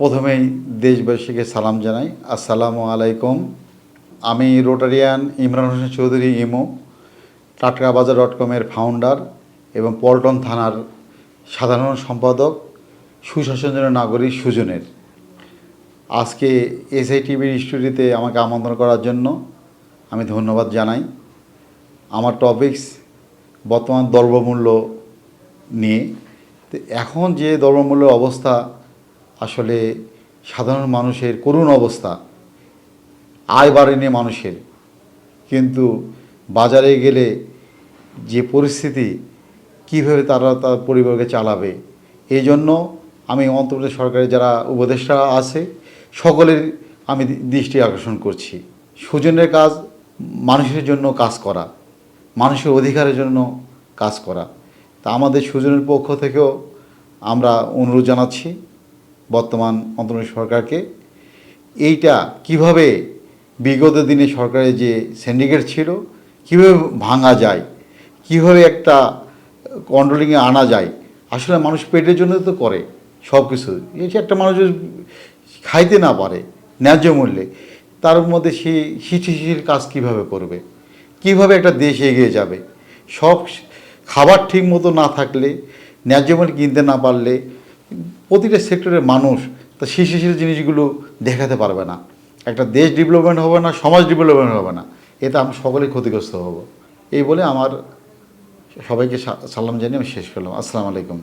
প্রথমেই দেশবাসীকে সালাম জানাই। আসসালামু আলাইকুম। আমি রোটারিয়ান ইমরান হোসেন চৌধুরী, ইমো টাটকাবাজার ডট কমের ফাউন্ডার এবং পল্টন থানার সাধারণ সম্পাদক, সুশাসনের নাগরিক সুজনের। আজকে এসআই টিভির স্টুডিওতে আমাকে আমন্ত্রণ করার জন্য আমি ধন্যবাদ জানাই। আমার টপিকস বর্তমান দ্রব্যমূল্য নিয়ে। তো এখন যে দ্রব্যমূল্যের অবস্থা আসলে সাধারণ মানুষের করুণ অবস্থা। আয় বাড়েনি মানুষের। কিন্তু বাজারে গেলে যে পরিস্থিতি, কীভাবে তারা তার পরিবারকে চালাবে? এই জন্য আমি অন্তর্বর্তী সরকারের যারা উপদেষ্টা আছে, সকলের আমি দৃষ্টি আকর্ষণ করছি। সুজনের কাজ মানুষের জন্য কাজ করা, মানুষের অধিকারের জন্য কাজ করা। তা আমাদের সুজনের পক্ষ থেকেও আমরা অনুরোধ জানাচ্ছি। বর্তমান অন্তর্বর্তী সরকারকে। এইটা কীভাবে বিগত দিনে সরকারের যে সিন্ডিকেট ছিল, কীভাবে ভাঙা যায়, কীভাবে একটা কন্ট্রোলিংয়ে আনা যায়, আসলে মানুষ পেটের জন্য তো করে সব কিছু এই একটা মানুষ খাইতে না পারে, ন্যায্য মূল্যে, তার মধ্যে সে শিশি শিশির কাজ কীভাবে করবে? কীভাবে একটা দেশ এগিয়ে যাবে? সব খাবার ঠিক মতো না থাকলে, ন্যায্য মূল্যে কিনতে না পারলে প্রতিটা সেক্টরের মানুষ তা শিশু শিশু জিনিসগুলো দেখাতে পারবে না। একটা দেশ ডেভেলপমেন্ট হবে না, সমাজ ডেভেলপমেন্ট হবে না। এতে আমি সকলেই ক্ষতিগ্রস্ত হব। এই বলে আমার সবাইকে সালাম জানিয়ে আমি শেষ করলাম। আসসালামু আলাইকুম।